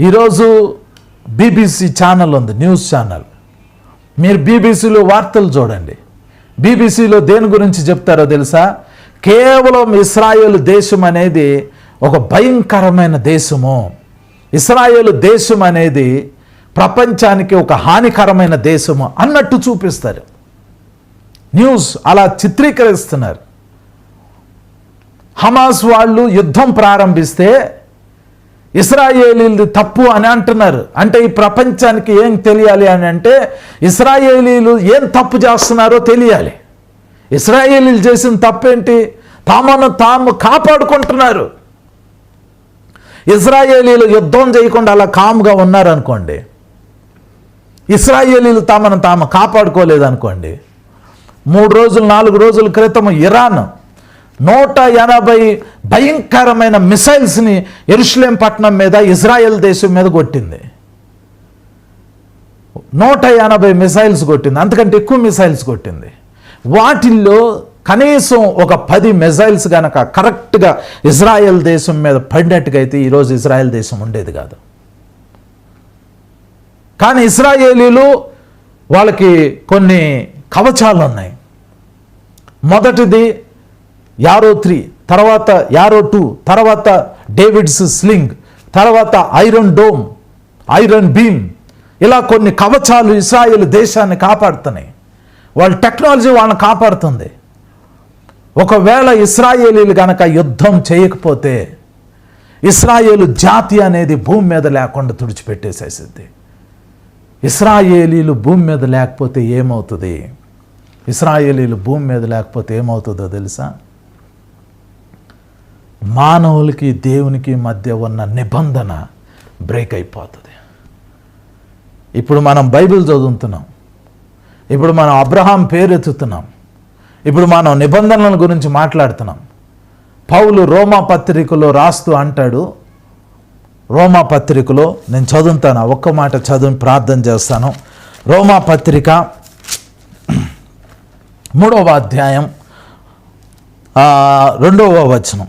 ఈరోజు BBC channel ఉంది news channel. మీరు బీబీసీలో వార్తలు చూడండి. బీబీసీలో దేని గురించి చెప్తారో తెలుసా? కేవలం ఇస్రాయేల్ దేశం అనేది ఒక భయంకరమైన దేశము. ఇస్రాయేల్ దేశం అనేది ప్రపంచానికి ఒక హానికరమైన దేశము అన్నట్టు చూపిస్తారు. న్యూస్ అలా చిత్రీకరిస్తున్నారు. హమాస్ వాళ్ళు యుద్ధం ప్రారంభిస్తే ఇస్రాయేలీలు తప్పు అని అంటున్నారు. అంటే ఈ ప్రపంచానికి ఏం తెలియాలి అని అంటే ఇస్రాయేలీలు ఏం తప్పు చేస్తున్నారో తెలియాలి. ఇస్రాయేలీలు చేసిన తప్పేంటి? తామను తాము కాపాడుకుంటున్నారు. ఇస్రాయేలీలు యుద్ధం చేయకుండా అలా కామ్గా ఉన్నారనుకోండి. ఇస్రాయేలీలు తమను తాము కాపాడుకోలేదనుకోండి. మూడు రోజులు నాలుగు రోజుల క్రితం ఇరాన్ నూట ఎనభై భయంకరమైన మిసైల్స్ని ఎరుషులేం పట్టణం మీద ఇజ్రాయెల్ దేశం మీద కొట్టింది. నూట ఎనభై మిసైల్స్ కొట్టింది. అంతకంటే ఎక్కువ మిసైల్స్ కొట్టింది. వాటిల్లో కనీసం ఒక పది మిసైల్స్ కనుక కరెక్ట్గా ఇజ్రాయెల్ దేశం మీద పడినట్టుగా అయితే ఈరోజు ఇజ్రాయెల్ దేశం ఉండేది కాదు. కానీ ఇస్రాయేలీలు వాళ్ళకి కొన్ని కవచాలు ఉన్నాయి. మొదటిది యారో త్రీ తర్వాత యారో టూ తర్వాత డేవిడ్స్ స్లింగ్ తర్వాత ఐరన్ డోమ్ ఐరన్ బీమ్. ఇలా కొన్ని కవచాలు ఇస్రాయేల్ దేశాన్ని కాపాడుతున్నాయి. వాళ్ళ టెక్నాలజీ వాళ్ళని కాపాడుతుంది. ఒకవేళ ఇస్రాయేలీలు గనక యుద్ధం చేయకపోతే ఇస్రాయేలు జాతి అనేది భూమి మీద లేకుండా తుడిచిపెట్టేసేసింది ఇస్రాయేలీలు భూమి మీద లేకపోతే ఏమవుతుంది? ఇస్రాయేలీలు భూమి మీద లేకపోతే ఏమవుతుందో తెలుసా? మానవులకి దేవునికి మధ్య ఉన్న నిబంధన బ్రేక్ అయిపోతుంది. ఇప్పుడు మనం బైబిల్ చదువుతున్నాం. ఇప్పుడు మనం అబ్రహాం పేరు ఎత్తుతున్నాం ఇప్పుడు మనం నిబంధనల గురించి మాట్లాడుతున్నాం. పౌలు రోమా పత్రికలో రాస్తూ అంటాడు రోమా పత్రికలో నేను చదువుతాను ఒక్క మాట చదువు ప్రార్థన చేస్తాను. రోమా పత్రిక మూడవ అధ్యాయం రెండవ వచనం.